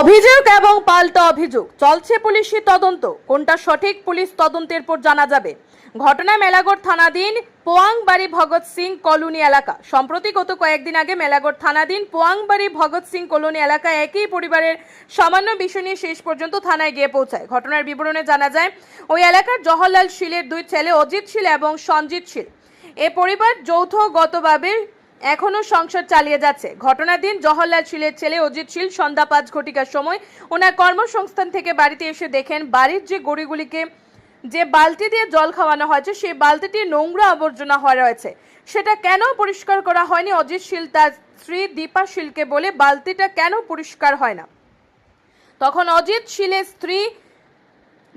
অভিযোগ এবং পাল্টা অভিযোগ। চলছে পুলিশি তদন্ত। কোনটা সঠিক পুলিশ তদন্তের পর জানা যাবে। ঘটনা মেলাগড় থানাধীন পোয়াংবাড়ি ভগৎ সিং কলোনি এলাকা। সম্প্রতি গত কয়েকদিন আগে মেলাগড় থানাধীন পোয়াংবাড়ি ভগৎ সিং কলোনি এলাকায় একই পরিবারের সামান্য বিষয় নিয়ে শেষ পর্যন্ত থানায় গিয়ে পৌঁছায়। ঘটনার বিবরণে জানা যায়, ওই এলাকার জওহরলাল শীলের দুই ছেলে অজিত শীল এবং সঞ্জিত শীল। এ পরিবার যৌথগতভাবে এখনও সংসার চালিয়ে যাচ্ছে। ঘটনার দিন জওহরলাল শীলের ছেলে অজিত শীল সন্ধ্যা পাঁচ ঘটিকার সময় ওনার কর্মসংস্থান থেকে বাড়িতে এসে দেখেন বাড়ির যে গড়িগুলিকে যে বালতি দিয়ে জল খাওয়ানো হয়েছে, সেই বালতিটি নোংরা আবর্জনা হয়ে রয়েছে। সেটা কেন পরিষ্কার করা হয়নি? অজিত শীল তার স্ত্রী দীপা শীলকে বলে বালতিটা কেন পরিষ্কার হয় না? তখন অজিত শীলের স্ত্রী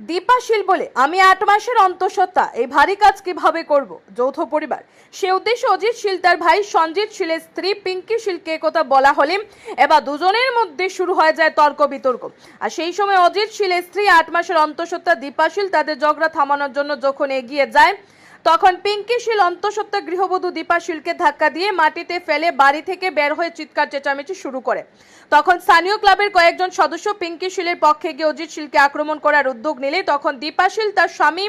দীপাশীল বলে, আমি আট মাসের অন্তঃসত্ত্বা, এই ভারী কাজ কীভাবে করব? যৌথ পরিবার। সে উদ্দেশ্যে অজিত শীল, তার ভাই সঞ্জিত শীলের স্ত্রী পিঙ্কি শীলকে একথা বলা হলে, এবার দুজনের মধ্যে শুরু হয়ে যায় তর্ক বিতর্ক। আর সেই সময় অজিত শীলের স্ত্রী আট মাসের অন্তঃসত্ত্বা দীপাশীল তাদের ঝগড়া থামানোর জন্য যখন এগিয়ে যায় তখন পিঙ্কি শীল অন্তঃসত্ত্বা গৃহবধূ দীপা দীপাশীলকে ধাক্কা দিয়ে মাটিতে ফেলে বাড়ি থেকে বের হয়ে চিৎকার চেঁচামেচি শুরু করে। তখন স্থানীয় ক্লাবের কয়েকজন সদস্য পিঙ্কি শীলের পক্ষে গিয়ে অজিত শীলকে আক্রমণ করার উদ্যোগ নিলে তখন দীপা দীপাশীল তার স্বামী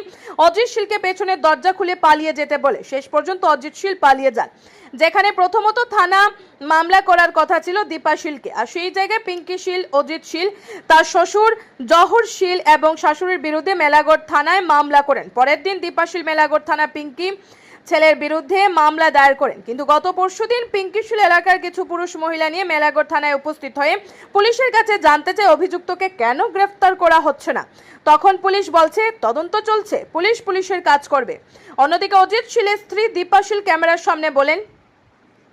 অজিত শীলকে পেছনের দরজা খুলে পালিয়ে যেতে বলে। শেষ পর্যন্ত অজিত শীল পালিয়ে যান যেখানে প্রথমত থানা মামলা করার কথা ছিল দীপাশীলকে আর সেই জায়গায় পিঙ্কি শীল, অজিত শীল, তার শ্বশুর জহর শীল এবং শাশুড়ির বিরুদ্ধে মেলাগড় থানায় মামলা করেন। পরের দিন দীপাশীল মেলাগড় থানা পিঙ্কি ছেলের বিরুদ্ধে মামলা দায়ের করেন। কিন্তু গত পরশুদিন পিঙ্কিশুল এলাকার কিছু পুরুষ মহিলা নিয়ে মেলাগড় থানায় উপস্থিত হয়ে পুলিশের কাছে জানতে চায় অভিযুক্তকে কেন গ্রেফতার করা হচ্ছে না। তখন পুলিশ বলছে, তদন্ত চলছে, পুলিশ পুলিশের কাজ করবে। অন্যদিকে অজিত শীলের স্ত্রী দীপাশীল ক্যামেরার সামনে বলেন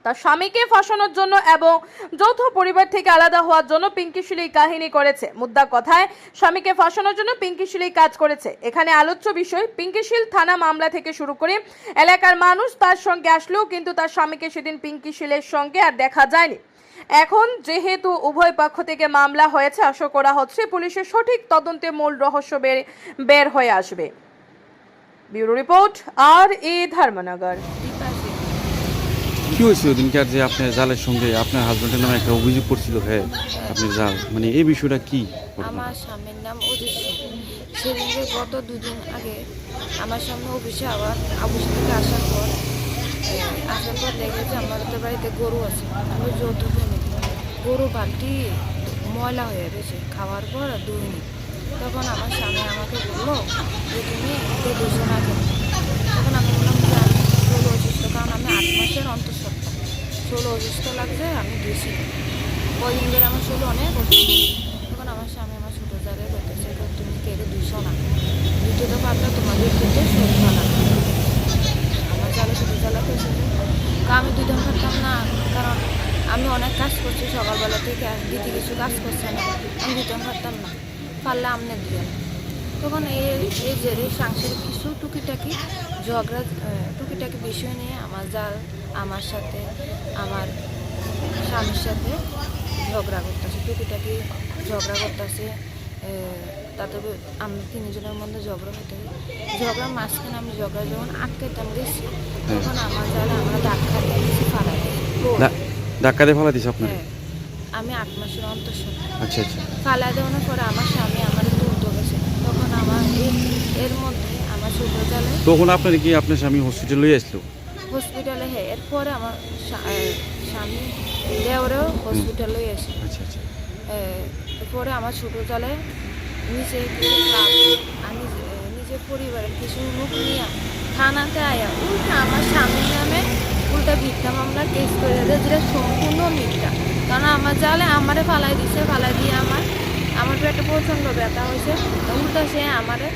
তার স্বামীকে ফাঁসানোর জন্য এবং যৌথ পরিবার থেকে আলাদা হওয়ার জন্য পিঙ্কিশীল এই কাহিনী করেছে। মুদ্রা কথায়, স্বামীকে ফাঁসানোর জন্য পিঙ্কিশীল এই কাজ করেছে। এখানে আলোচ্য বিষয় পিঙ্কিশীল থানা মামলা থেকে শুরু করে এলাকার মানুষ তার সঙ্গে আসলেও কিন্তু তার স্বামীকে সেদিন পিঙ্কিশীলের সঙ্গে আর দেখা যায়নি। এখন যেহেতু উভয় পক্ষ থেকে মামলা হয়েছে, আশা করা হচ্ছে পুলিশের সঠিক তদন্তে মূল রহস্য বের বের হয়ে আসবে। ব্যুরো রিপোর্ট, আর এ ধর্মনগর। কি হয়েছে ওদিনকার যে আপনার জালের সঙ্গে আপনার হাজব্যান্ডের নামে একটা অভিযোগ করছিল? হ্যাঁ আপনি জাল মানে এই বিষয়টা কি আমার স্বামীর নাম সেদিনকে গত দুদিন আগে আমার সামনে অফিসে আবার, অফিস থেকে আসার পর আসার পর দেখে যে আমাদের বাড়িতে গরু আছে। আমি যৌথ গরু বালতি ময়লা হয়ে গেছে। খাওয়ার পর দুইনি তখন আমার স্বামী আমাকে বলল যে, তুমি এতে দুশো না কেন তখন আমি বললাম যে আমি ষোলো অসুস্থ কারণ আমি আট মাসের অন্তঃসত্ত্বা। ষোলো অসুস্থ লাগছে, আমি দুশি কদিন ধরে আমার ষোলো অনেক অসুস্থ। তখন আমার স্বামী আমার ছোটো জায়গায় বলতেছে তুমি কেড়ে দুশো না? দুটো তো পারলে তোমাদের দুটো শোধ না। আমার জালে শুধু জ্বালা পেয়েছে আমি দুধন খাতাম না, কারণ আমি অনেক কাজ করছি, সকালবেলা থেকে দিদি কিছু কাজ করছে না। আমি দুধন খাতাম না। পারলে আমনে দিয়ে তখন এই এই জেরে সাংসারিক কিছু টুকিটাকি ঝগড়া টুকিটাকি বিষয় নিয়ে আমার জাল আমার সাথে আমার স্বামীর সাথে ঝগড়া করতেছে টুকিটাকি ঝগড়া করতেছে তাতে আমি তিনজনের মধ্যে ঝগড়া হতে ঝগড়ার মাঝখানে আমি ঝগড়া যখন আটকাইতাম গেছি তখন আমার জালে আমরা ধাক্কা দিয়ে দিয়েছি ফালাই ধাক্কা দিয়ে ফেলা দিছে আপনার? হ্যাঁ। আমি আট মাসের অন্তঃসত্ত্বা। আচ্ছা আচ্ছা। ফালা দেওয়ানোর পরে আমার স্বামী আমার তুলতে গেছে তখন আমার এর এর জালে তখন আপনার কি আপনার স্বামী হসপিটালে আসলো হসপিটালে হ্যাঁ এরপরে আমার স্বামী দেওরেও হসপিটালে এসে আচ্ছা আচ্ছা। এরপরে আমার ছোট জালে ক্লাব আমি এ, নিজের পরিবারের কিছু লোক নিয়ে থানাতে আয়া। উল্টা আমার স্বামীর নামে উল্টা ভিক্ষা মামলা কেস করে দেয় যেটা সম্পূর্ণ মিথ্যা। কারণ আমার জালে আমারে ফালাই দিছে ফালাই দিয়ে আমার আমার পেটে প্রচণ্ড ব্যথা হয়েছে। উল্টা সে আমারে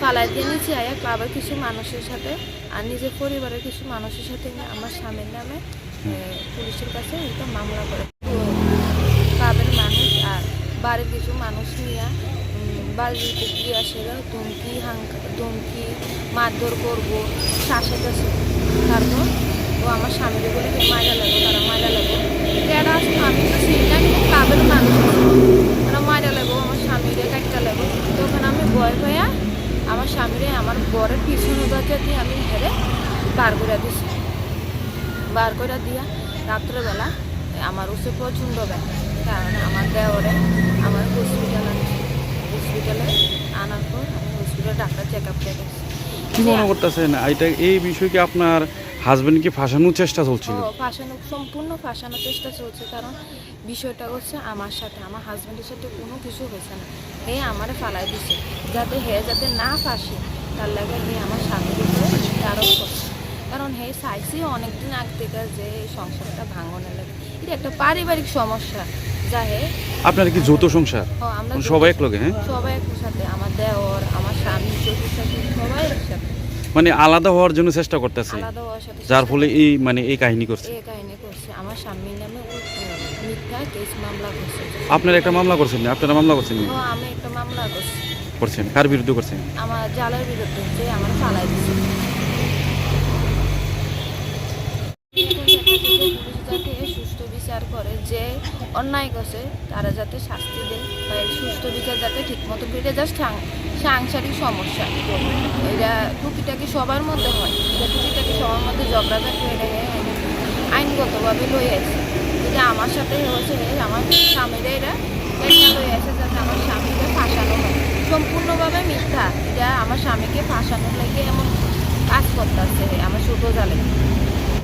পালাই দিয়ে নিচে আয়া ক্লাবের কিছু মানুষের সাথে আর নিজের পরিবারের কিছু মানুষের সাথে আমার স্বামীর নামে পুলিশের কাছে একটা মামলা করে। ক্লাবের মানুষ আর বাড়ির কিছু মানুষ নিয়ে বাড়ির আসেরা ধমকি হাঙ্কা ধমকি মারধর করব শাসাতেছে তারপর ও আমার স্বামীকে বলে মারা লাগবো তারা মারা লাগবো আসতো আমি তো চিনি না কিন্তু ক্লাবের মানুষ তারা মারা লাগবো আমার স্বামীরে কাটতে লাগবো তখন আমি ভয় ভয়া আমার স্বামীরে, আমার বরের পিছনে দরজা দিয়ে আমি হেরে বার করে দিছি। বার করে দিয়া রাত্রেবেলা আমার উসে প্রচণ্ড ব্যাগ কারণ আমার দেওয়ারে আমার হসপিটাল আনছি হসপিটালে আনার পর আমি হসপিটালে ডাক্তার চেক আপ করে দিচ্ছি কি মনে করতেছেন? এই বিষয়ে কি আপনার হাজবেন্ডকে ফাঁসানোর চেষ্টা চলছিল? ফাঁসানো সম্পূর্ণ ফাঁসানোর চেষ্টা চলছে কারণ বিষয়টা হচ্ছে আমার সাথে আমার হাজব্যান্ডের সাথে কোনো কিছু হয়েছে না। হে আমারে ফালাই দিছে যাতে হে যাতে না ফাঁসে তার লাগে হে আমার উপরে আরোপ করছে। কারণ হে চাইছি অনেকদিন আগ থেকে যে সংসারটা ভাঙনের লাগে। এটা একটা পারিবারিক সমস্যা যা হে আপনার কি যৌথ সংসার? আমরা সবাই এক লগে হ্যাঁ? সবাই একসাথে আমার দেওর আমার স্বামী শাশুড়ি সবাই একসাথে। মানে আলাদা হওয়ার জন্য চেষ্টা করতেছে। আলাদা হওয়ার সাথে যার ফলে এই মানে এই কাহিনী করছে। এই কাহিনী করছে। আমার স্বামীর নামে ও, মিথ্যা কেস মামলা করছে। আপনার একটা মামলা করছেন না? আপনারা মামলা করছেন না? ও আমি একটা মামলা করছি। করছেন? কার বিরুদ্ধে করছেন? আমার জালের বিরুদ্ধে যে আমার ফালাই দিচ্ছে যাতে সুস্থ বিচার করে যে অন্যায় করছে তারা যাতে শাস্তি দেয় বা সুস্থ বিচার যাতে ঠিকমতো করে যা সাংসারিক সমস্যা। এটা টুকিটাকি সবার মধ্যে হয়। এটা টুকিটাকি সবার মধ্যে ঝগড়াঝাটি হয়ে। গেলে আইনগতভাবে লই আছে এটা আমার সাথে হয়েছে আমার স্বামীরা এটা লই আছে যাতে আমার স্বামীকে ফাঁসানো হয়। সম্পূর্ণভাবে মিথ্যা। এটা আমার স্বামীকে ফাঁসানোর লাগে এমন কাজ করতেছে আমার ছোটো জালে।